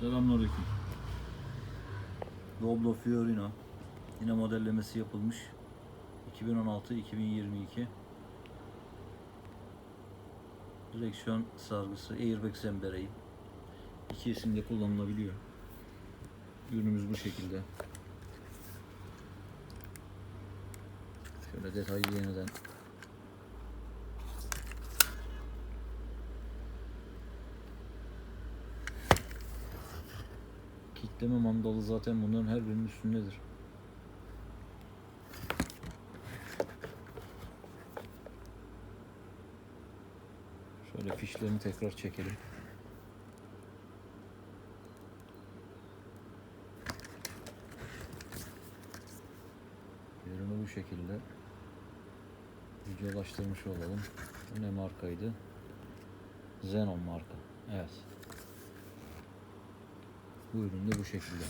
Selamünaleyküm. Doblo Fiorino. Yine modellemesi yapılmış. 2016-2022. Direksiyon sargısı airbag zembereği. İki isimde kullanılabiliyor. Ürünümüz bu şekilde. Şöyle detaylı yeniden Kitleme mandalı zaten bunların her birinin üstündedir. Şöyle fişlerini tekrar çekelim. Ürünü bu şekilde videolaştırmış olalım. Bu ne markaydı? Xenon marka. Evet. Bu ürün de bu şekilde.